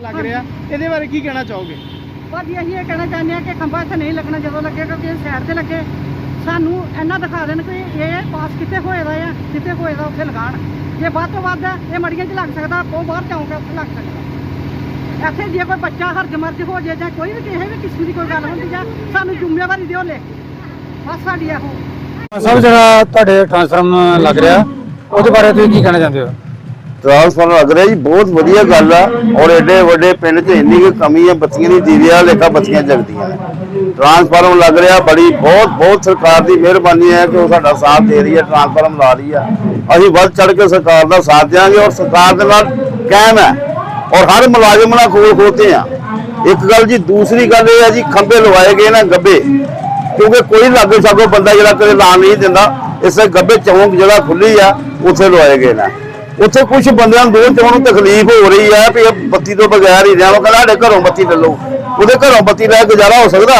ਲੱਗ ਰਿਹਾ। ਇਹਦੇ ਬਾਰੇ ਕੀ ਕਹਿਣਾ ਚਾਹੋਗੇ? ਭਾਜੀ ਅਸੀਂ ਇਹ ਕਹਿਣਾ ਚਾਹੁੰਦੇ ਆ ਕਿ ਖੰਭਾ ਇੱਥੇ ਨਹੀਂ ਲੱਗਣਾ ਜਦੋਂ ਲੱਗੇਗਾ ਕਿ ਸਾਈਡ ਤੇ ਲੱਗੇ। ਸਾਨੂੰ ਇੰਨਾ ਦਿਖਾ ਦੇਣ ਕਿ ਇਹ ਪਾਸ ਕਿੱਥੇ ਹੋਏਦਾ ਆ ਕਿੱਥੇ ਹੋਏਦਾ ਉੱਥੇ ਲਗਾਣ। ਜੇ ਵੱਧ ਤੋਂ ਵੱਧ ਇਹ ਮੜੀਆਂ 'ਚ ਲੱਗ ਸਕਦਾ ਉਹ ਬਾਹਰ ਚੌਂਕ ਉੱਥੇ ਲੱਗ ਸਕਦਾ। ਇੱਥੇ ਜੇ ਕੋਈ ਬੱਚਾ ਹਰਜ ਮਰਜ ਹੋ ਜਾਏ ਜਾਂ ਕੋਈ ਵੀ ਕਿਸੇ ਵੀ ਕਿਸਮ ਦੀ ਕੋਈ ਗੱਲ ਹੁੰਦੀ ਆ ਸਾਨੂੰ ਜ਼ਿੰਮੇਵਾਰੀ ਦਿਓ ਲੈ। ਬਸ ਸਾਡੀ ਇਹੋ। ਸਭ ਜਿਹੜਾ ਤੁਹਾਡੇ ਟ੍ਰਾਂਸਫਾਰਮ ਲੱਗ ਰਿਹਾ ਉਹਦੇ ਬਾਰੇ ਤੁਸੀਂ ਕੀ ਕਹਿਣਾ ਚਾਹੁੰਦੇ ਹੋ? ਟ੍ਰਾਂਸਫਾਰਮਰ ਲੱਗ ਰਿਹਾ ਜੀ, ਬਹੁਤ ਵਧੀਆ ਗੱਲ ਆ। ਔਰ ਐਡੇ ਵੱਡੇ ਪਿੰਡ 'ਚ ਇੰਨੀ ਕੁ ਕਮੀ ਹੈ ਬੱਤੀਆਂ ਦੀ ਦੀਵਿਆ ਲੇਖਾ ਬੱਤੀਆਂ ਜਗਦੀਆਂ ਨੇ। ਟ੍ਰਾਂਸਫਾਰਮਰ ਲੱਗ ਰਿਹਾ, ਬੜੀ ਬਹੁਤ ਬਹੁਤ ਸਰਕਾਰ ਦੀ ਮਿਹਰਬਾਨੀ ਹੈ ਕਿ ਉਹ ਸਾਡਾ ਸਾਥ ਦੇ ਰਹੀ ਹੈ ਟ੍ਰਾਂਸਫਾਰਮਰ ਲਾ ਰਹੀ ਆ। ਅਸੀਂ ਵੱਧ ਚੜ ਕੇ ਸਰਕਾਰ ਦਾ ਸਾਥ ਦਿਆਂਗੇ ਔਰ ਸਰਕਾਰ ਦੇ ਨਾਲ ਕਾਇਮ ਹੈ। ਔਰ ਹਰ ਮੁਲਾਜ਼ਮ ਨਾਲ ਕੋਲ ਖੋਤੇ ਆ। ਇੱਕ ਗੱਲ ਜੀ, ਦੂਸਰੀ ਗੱਲ ਇਹ ਹੈ ਜੀ, ਖੰਭੇ ਲਵਾਏ ਗਏ ਨਾ ਗੱਬੇ। ਕਿਉਂਕਿ ਕੋਈ ਲਾਗੇ ਸ਼ਾਗੋ ਬੰਦਾ ਜਿਹੜਾ ਕਦੇ ਲਾ ਨਹੀਂ ਦਿੰਦਾ, ਇਸੇ ਗੱਬੇ ਚੌਂਕ ਜਿਹੜਾ ਖੁੱਲੀ ਆ, ਉੱਥੇ ਲਵਾਏ ਗਏ ਨੇ। ਉੱਥੇ ਕੁਝ ਬੰਦਿਆਂ ਨੂੰ ਦੂਰ ਚੋਂ ਤਕਲੀਫ ਹੋ ਰਹੀ ਹੈ ਵੀ ਇਹ ਬੱਤੀ ਤੋਂ ਬਗੈਰ ਹੀ ਰਹਿਣਾ ਕਹਿੰਦਾ ਸਾਡੇ ਘਰੋਂ ਬੱਤੀ ਲੈ ਲਓ। ਉਹਦੇ ਘਰੋਂ ਬੱਤੀ ਲੈ ਕੇ ਗੁਜ਼ਾਰਾ ਹੋ ਸਕਦਾ?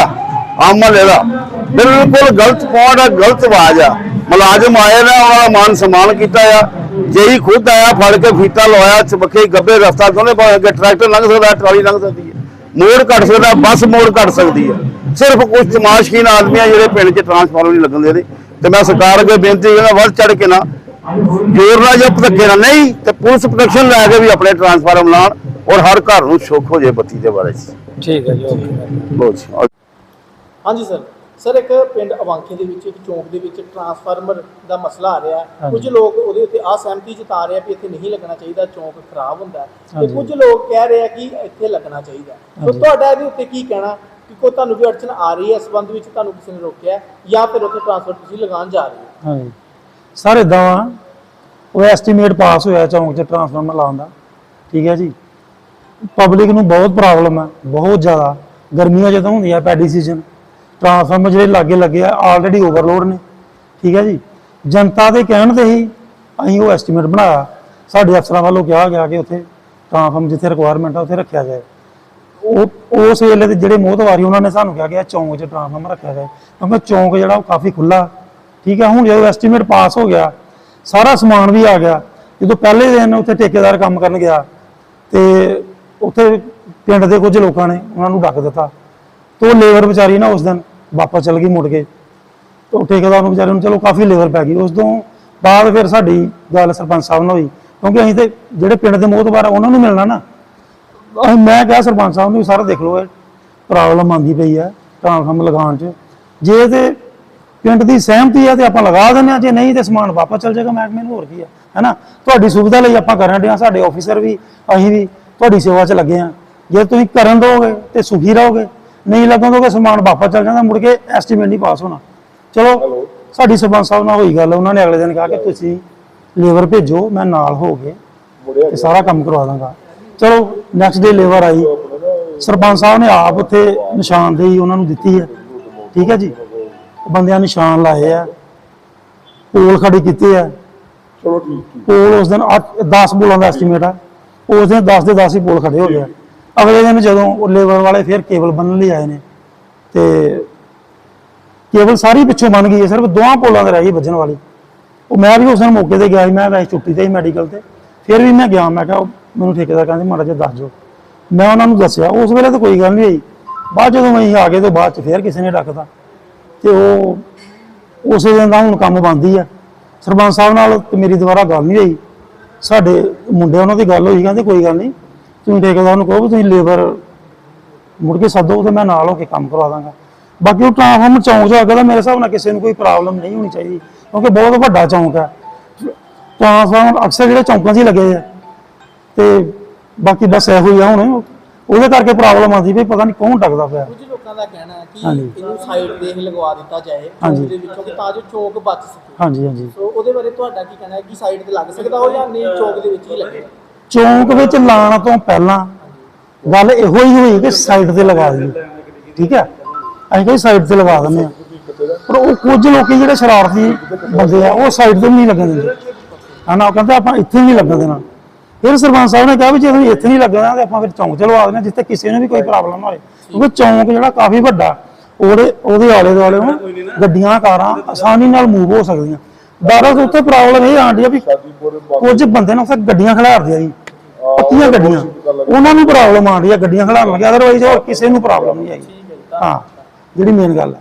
ਆਮ ਮਹੱਲੇ ਦਾ। ਬਿਲਕੁਲ ਗਲਤ ਪੁਆਇੰਟ ਆ ਗਲਤ ਆਵਾਜ਼ ਆ। ਮੁਲਾਜ਼ਮ ਆਏ ਨੇ, ਉਹਨਾਂ ਦਾ ਮਾਨ ਸਨਮਾਨ ਕੀਤਾ ਆ। ਜੇਈ ਖੁਦ ਆਇਆ, ਫੜ ਕੇ ਫੀਤਾ ਲਵਾਇਆ ਚਬੱਕੇ ਗੱਬੇ ਰਸਤਾ ਦੋਨੇ ਅੱਗੇ ਟਰੈਕਟਰ ਲੰਘ ਸਕਦਾ, ਟਰਾਲੀ ਲੰਘ ਸਕਦੀ ਹੈ। ਮੋੜ ਕੱਟ ਸਕਦਾ, ਬੱਸ ਮੋੜ ਕੱਟ ਸਕਦੀ ਹੈ। ਸਿਰਫ ਕੁਝ ਤਮਾਸ਼ਕੀਨ ਆਦਮੀ ਆ ਜਿਹੜੇ ਪਿੰਡ 'ਚ ਟਰਾਂਸਫਾਰਮਰ ਨਹੀਂ ਲੱਗਣ ਦੇ ਤੇ ਮੈਂ ਸਰਕਾਰ ਅੱਗੇ ਬੇਨਤੀ ਕਰਦਾ, ਵੱਧ ਚੜ ਕੇ ਨਾ ਜੋਰ ਨਾਲ ਜਾਂ ਧੱਕੇ ਨਾਲ ਨਹੀਂ ਤੇ ਪੁਲਿਸ ਪ੍ਰੋਟੈਕਸ਼ਨ ਲੈ ਕੇ ਵੀ ਆਪਣੇ ਟਰਾਂਸਫਾਰਮਰ ਲਾਉਣ ਔਰ ਹਰ ਘਰ ਨੂੰ ਸੁੱਖ ਹੋ ਜਾਏ ਬੱਤੀ ਦੇ ਬਾਰੇ 'ਚ। ਠੀਕ ਹੈ ਜੀ ਬਹੁਤ ਜੀ ਹਾਂਜੀ ਸਰ ਸਰ ਇੱਕ ਪਿੰਡ ਅਵਾਂਖੀ ਦੇ ਵਿੱਚ ਇੱਕ ਚੌਂਕ ਦੇ ਵਿੱਚ ਟਰਾਂਸਫਾਰਮਰ ਦਾ ਮਸਲਾ ਆ ਰਿਹਾ ਕੁਝ ਲੋਕ ਉਹਦੇ ਉੱਤੇ ਅਸਹਿਮਤੀ ਜਤਾ ਰਹੇ ਆ ਵੀ ਇੱਥੇ ਨਹੀਂ ਲੱਗਣਾ ਚਾਹੀਦਾ ਚੌਂਕ ਖਰਾਬ ਹੁੰਦਾ ਤੇ। ਕੁਝ ਲੋਕ ਕਹਿ ਰਹੇ ਆ ਕਿ ਇੱਥੇ ਲੱਗਣਾ ਚਾਹੀਦਾ ਸੋ। ਤੁਹਾਡਾ ਇਹਦੇ ਉੱਤੇ ਕੀ ਕਹਿਣਾ? ਕਿ ਕੋਈ ਤੁਹਾਨੂੰ ਵੀ ਅੜਚਨ ਆ ਰਹੀ ਹੈ ਇਸ ਸੰਬੰਧ ਵਿੱਚ ਤੁਹਾਨੂੰ ਕਿਸੇ ਨੇ ਰੋਕਿਆ ਜਾਂ ਫਿਰ ਉੱਥੇ ਟਰਾਂਸਫਰ ਤੁਸੀਂ ਲਗਾਉਣ ਜਾ ਰਹੇ ਹੋ? ਹਾਂਜੀ। ਸਰ ਇਦਾਂ ਵਾ ਉਹ ਐਸਟੀਮੇਟ ਪਾਸ ਹੋਇਆ ਚੌਂਕ 'ਚ ਟਰਾਂਸਫਾਰਮਰ ਲਾਉਣ ਦਾ। ਠੀਕ ਹੈ ਜੀ? ਪਬਲਿਕ ਨੂੰ ਬਹੁਤ ਪ੍ਰੋਬਲਮ ਹੈ, ਬਹੁਤ ਜ਼ਿਆਦਾ। ਗਰਮੀਆਂ ਜਦੋਂ ਹੁੰਦੀਆਂ ਪੈਡੀ ਸੀਜ਼ਨ ਟਰਾਂਸਫਾਰਮਰ ਜਿਹੜੇ ਲਾਗੇ ਲੱਗੇ ਆ ਆਲਰੇਡੀ ਓਵਰਲੋਡ ਨੇ। ਠੀਕ ਹੈ ਜੀ? ਜਨਤਾ ਦੇ ਕਹਿਣ ਤੇ ਹੀ ਅਸੀਂ ਉਹ ਐਸਟੀਮੇਟ ਬਣਾਇਆ। ਸਾਡੇ ਅਫਸਰਾਂ ਵੱਲੋਂ ਕਿਹਾ ਗਿਆ ਕਿ ਉੱਥੇ ਟਰਾਂਸਫਾਰਮ ਜਿੱਥੇ ਰਿਕੁਆਇਰਮੈਂਟ ਆ, ਉੱਥੇ ਰੱਖਿਆ ਜਾਏ। ਉਹ, ਉਸ ਵੇਲੇ ਦੇ ਜਿਹੜੇ ਮੋਹਤਵਾਰੀ, ਉਹਨਾਂ ਨੇ ਸਾਨੂੰ ਕਿਹਾ ਕਿ ਚੌਂਕ 'ਚ ਟਰਾਂਸਫਾਰਮਰ ਰੱਖਿਆ ਜਾਏ। ਕਿਉਂਕਿ ਚੌਂਕ ਜਿਹੜਾ ਉਹ ਕਾਫੀ ਖੁੱਲਾ ਠੀਕ ਹੈ, ਹੁਣ ਜਦੋਂ ਐਸਟੀਮੇਟ ਪਾਸ ਹੋ ਗਿਆ, ਸਾਰਾ ਸਮਾਨ ਵੀ ਆ ਗਿਆ, ਜਦੋਂ ਪਹਿਲੇ ਦਿਨ ਉੱਥੇ ਠੇਕੇਦਾਰ ਕੰਮ ਕਰਨ ਗਿਆ, ਤੇ ਉੱਥੇ ਪਿੰਡ ਦੇ ਕੁਝ ਲੋਕਾਂ ਨੇ ਉਹਨਾਂ ਨੂੰ ਡੱਕ ਦਿੱਤਾ, ਤੇ ਉਹ ਲੇਬਰ ਵਿਚਾਰੀ ਨਾ ਉਸ ਦਿਨ ਵਾਪਸ ਚਲ ਗਈ ਮੁੜ ਕੇ, ਤੇ ਉਹ ਠੇਕੇਦਾਰ ਨੂੰ ਵਿਚਾਰੇ ਨੂੰ ਚਲੋ ਕਾਫੀ ਲੇਬਰ ਪੈ ਗਈ, ਉਸ ਤੋਂ ਬਾਅਦ ਫਿਰ ਸਾਡੀ ਗੱਲ ਸਰਪੰਚ ਸਾਹਿਬ ਨਾਲ ਹੋਈ, ਕਿਉਂਕਿ ਅਸੀਂ ਤੇ ਜਿਹੜੇ ਪਿੰਡ ਦੇ ਮੋਹਤਵਾਰ ਆ, ਉਹਨਾਂ ਨੂੰ ਮਿਲਣਾ ਨਾ, ਅਸੀਂ ਮੈਂ ਕਿਹਾ ਸਰਪੰਚ ਸਾਹਿਬ ਨੂੰ ਵੀ, ਸਾਰਾ ਦੇਖ ਲਓ ਇਹ ਪ੍ਰੋਬਲਮ ਆਂਦੀ ਪਈ ਹੈ ਟ੍ਰਾਂਸਫਾਰਮਰ ਲਗਾਉਣ 'ਚ, ਜੇ ਤੇ ਪਿੰਡ ਦੀ ਸਹਿਮਤੀ ਹੈ ਤੇ ਆਪਾਂ ਲਗਾ ਦਿੰਦੇ ਆ ਜੇ ਨਹੀਂ ਤੇ ਸਮਾਨ ਵਾਪਸ ਚਲ ਜਾਏਗਾ ਮਹਿਕਮੇ ਨੂੰ ਹੋਰ ਕੀ ਹੈ ਹੈਨਾ? ਤੁਹਾਡੀ ਸੁਵਿਧਾ ਲਈ ਆਪਾਂ ਕਰਨ ਡਿਆ ਸਾਡੇ ਆਫੀਸਰ ਵੀ ਅਸੀਂ ਵੀ ਤੁਹਾਡੀ ਸੇਵਾ 'ਚ ਲੱਗੇ ਆ ਜੇ ਤੁਸੀਂ ਕਰਨ ਦੋਗੇ ਤੇ ਸੁਖੀ ਰਹੋਗੇ ਨਹੀਂ ਲੱਗਣ ਦੋਗੇ ਸਮਾਨ ਵਾਪਸ ਚਲ ਜਾਂਦਾ ਮੁੜ ਕੇ ਐਸਟੀਮੇਟ ਨਹੀਂ ਪਾਸ ਹੋਣਾ। ਚਲੋ ਸਾਡੀ ਸਰਪੰਚ ਸਾਹਿਬ ਨਾਲ ਹੋਈ ਗੱਲ ਉਹਨਾਂ ਨੇ ਅਗਲੇ ਦਿਨ ਕਿਹਾ ਕਿ ਤੁਸੀਂ ਲੇਬਰ ਭੇਜੋ ਮੈਂ ਨਾਲ ਹੋ ਕੇ ਤੇ ਸਾਰਾ ਕੰਮ ਕਰਵਾ ਦਾਂਗਾ। ਚਲੋ ਨੈਕਸਟ ਡੇ ਲੇਬਰ ਆਈ। ਸਰਪੰਚ ਸਾਹਿਬ ਨੇ ਆਪ ਉੱਥੇ ਨਿਸ਼ਾਨਦੇਹੀ ਉਹਨਾਂ ਨੂੰ ਦਿੱਤੀ ਹੈ। ਠੀਕ ਹੈ ਜੀ? ਬੰਦਿਆਂ ਨਿਸ਼ਾਨ ਲਾਏ ਆ। ਪੋਲ ਖੜੇ ਕੀਤੇ ਆ। ਚਲੋ ਠੀਕ ਪੋਲ ਉਸ ਦਿਨ 8 10 ਪੋਲਾਂ ਦਾ ਐਸਟੀਮੇਟ ਆ। ਉਸ ਦਿਨ 10 ਦੇ 10 ਹੀ ਪੋਲ ਖੜੇ ਹੋ ਗਏ। ਅਗਲੇ ਦਿਨ ਜਦੋਂ ਉਹ ਲੇਬਰ ਵਾਲੇ ਫਿਰ ਕੇਬਲ ਬੰਨਣ ਲਈ ਆਏ ਨੇ। ਤੇ ਕੇਬਲ ਸਾਰੀ ਪਿੱਛੋਂ ਬਣ ਗਈ ਹੈ ਸਿਰਫ ਦੋਹਾਂ ਪੋਲਾਂ ਤੇ ਰਹਿ ਗਈ ਵੱਜਣ ਵਾਲੀ। ਉਹ ਮੈਂ ਵੀ ਉਸ ਦਿਨ ਮੌਕੇ ਤੇ ਗਿਆ ਸੀ ਮੈਂ ਵੈਸੇ ਛੁੱਟੀ ਤੇ ਹੀ ਮੈਡੀਕਲ ਤੇ। ਫਿਰ ਵੀ ਮੈਂ ਗਿਆ ਮੈਂ ਕਿਹਾ ਉਹ ਮੈਨੂੰ ਠੇਕੇਦਾਰ ਕਹਿੰਦੇ ਮਾੜਾ ਜਿਹਾ ਦੱਸ ਦਿਓ। ਮੈਂ ਉਹਨਾਂ ਨੂੰ ਦੱਸਿਆ ਉਸ ਵੇਲੇ ਤਾਂ ਕੋਈ ਗੱਲ ਨਹੀਂ ਹੋਈ। ਬਾਅਦ ਜਦੋਂ ਅਸੀਂ ਆ ਗਏ ਤੇ ਬਾਅਦ ਚ ਫਿਰ ਕਿਸੇ ਨੇ ਡੱਕਦਾ ਤੇ ਉਹ ਉਸੇ ਦਿਨ ਦਾ ਹੁਣ ਕੰਮ ਬੰਦੀ ਆ। ਸਰਪੰਚ ਸਾਹਿਬ ਨਾਲ ਤੇ ਮੇਰੀ ਦੁਬਾਰਾ ਗੱਲ ਨਹੀਂ ਰਹੀ। ਸਾਡੇ ਮੁੰਡੇ ਉਹਨਾਂ ਦੀ ਗੱਲ ਹੋਈ, ਕਹਿੰਦੇ ਕੋਈ ਗੱਲ ਨਹੀਂ, ਤੁਸੀਂ ਠੇਕੇਦਾਰ ਨੂੰ ਕਹੋ ਵੀ ਤੁਸੀਂ ਲੇਬਰ ਮੁੜ ਕੇ ਸੱਦੋ ਤੇ ਮੈਂ ਨਾਲ ਹੋ ਕੇ ਕੰਮ ਕਰਵਾ ਦਾਂਗਾ। ਬਾਕੀ ਉਹ ਟ੍ਰਾਂਸਫਾਰਮਰ ਚੌਂਕ ਜੋ ਅੱਗੇ ਦਾ ਮੇਰੇ ਹਿਸਾਬ ਨਾਲ ਕਿਸੇ ਨੂੰ ਕੋਈ ਪ੍ਰੋਬਲਮ ਨਹੀਂ ਹੋਣੀ ਚਾਹੀਦੀ, ਕਿਉਂਕਿ ਬਹੁਤ ਵੱਡਾ ਚੌਂਕ ਹੈ ਟ੍ਰਾਂਸਫਾਰਮਰ ਅਕਸਰ ਜਿਹੜੇ ਚੌਂਕਾਂ 'ਚ ਹੀ ਲੱਗੇ ਆ। ਤੇ ਬਾਕੀ ਬਸ ਇਹੋ ਹੀ ਆ ਹੁਣ। ਉਹਦੇ ਕਰਕੇ ਪ੍ਰੋਬਲਮ ਆਉਂਦੀ ਵੀ ਪਤਾ ਨਹੀਂ ਕੌਣ ਟੱਕਦਾ ਪਿਆ। ਲੋਕਾਂ ਦਾ ਕਹਿਣਾ ਹੈ ਕਿ ਹਾਂਜੀ। ਇਹਨੂੰ ਸਾਈਡ ਤੇ ਹੀ ਲਗਵਾ ਦਿੱਤਾ ਜਾਏ ਹਾਂਜੀ। ਵਿੱਚੋਂ ਕਿ ਤਾਂ ਜੋ ਚੌਂਕ ਬਚ ਸਕੇ। ਹਾਂਜੀ ਹਾਂਜੀ। ਸੋ ਉਹਦੇ ਬਾਰੇ ਤੁਹਾਡਾ ਕੀ ਕਹਿਣਾ ਹੈ ਕਿ ਸਾਈਡ ਤੇ ਲੱਗ ਸਕਦਾ ਉਹ ਜਾਂ ਨਹੀਂ ਚੌਂਕ ਦੇ ਵਿੱਚ ਹੀ ਲੱਗੇ? ਚੌਂਕ ਵਿੱਚ ਲਾਉਣ ਤੋਂ ਪਹਿਲਾਂ ਗੱਲ ਇਹੋ ਹੀ ਹੋਈ ਕਿ ਸਾਈਡ ਤੇ ਲਗਾ ਦਈਏ। ਠੀਕ ਹੈ? ਅਸੀਂ ਕੋਈ ਸਾਈਡ ਤੇ ਲਗਾ ਦਿੰਦੇ ਆ ਪਰ ਉਹ ਕੁਝ ਲੋਕੀ ਜਿਹੜੇ ਸ਼ਰਾਰਤੀ ਬੰਦੇ ਆ ਉਹ ਸਾਈਡ ਤੇ ਵੀ ਨਹੀਂ ਲੱਗਣ ਦਿੰਦੇ। ਹਨਾ ਉਹ ਕਹਿੰਦੇ ਆਪਾਂ ਇੱਥੇ ਨਹੀਂ ਲੱਗਣ ਦੇਣਾ। ਫਿਰ ਸਰਪੰਚ ਸਾਹਿਬ ਨੇ ਕਿਹਾ ਵੀ ਜੇ ਤੁਸੀਂ ਇੱਥੇ ਨਹੀਂ ਲੱਗਣਾ ਤੇ ਆਪਾਂ ਫਿਰ ਚੌਂਕ ਚ ਲਵਾ ਦਿੰਦੇ ਜਿੱਥੇ ਕਿਸੇ ਨੂੰ ਵੀ ਕੋਈ ਪ੍ਰੋਬਲਮ ਨਾ ਹੋਵੇ ਕਿਉਂਕਿ ਚੌਂਕ ਜਿਹੜਾ ਕਾਫੀ ਵੱਡਾ, ਉਹਦੇ ਉਹਦੇ ਆਲੇ ਦੁਆਲੇ ਨੂੰ ਗੱਡੀਆਂ, ਕਾਰਾਂ ਆਸਾਨੀ ਨਾਲ ਮੂਵ ਹੋ ਸਕਦੀਆਂ। ਦਾਰਾ ਉੱਥੇ ਪ੍ਰੋਬਲਮ ਇਹ ਆਂਦੀ ਆ ਵੀ ਕੁਝ ਬੰਦੇ ਨਾ ਉੱਥੇ ਗੱਡੀਆਂ ਖਿਲਾਰਦੇ ਆ ਜੀ ਪੱਤੀਆਂ ਗੱਡੀਆਂ। ਉਹਨਾਂ ਨੂੰ ਪ੍ਰੋਬਲਮ ਆ, ਗੱਡੀਆਂ ਖੜਾਉਣ ਲੱਗੇ ਅਦਰਵਾਈਜ਼ ਹੋਰ ਕਿਸੇ ਨੂੰ ਪ੍ਰੋਬਲਮ ਨਹੀਂ ਆਈ ਹਾਂ, ਜਿਹੜੀ ਮੇਨ ਗੱਲ ਹੈ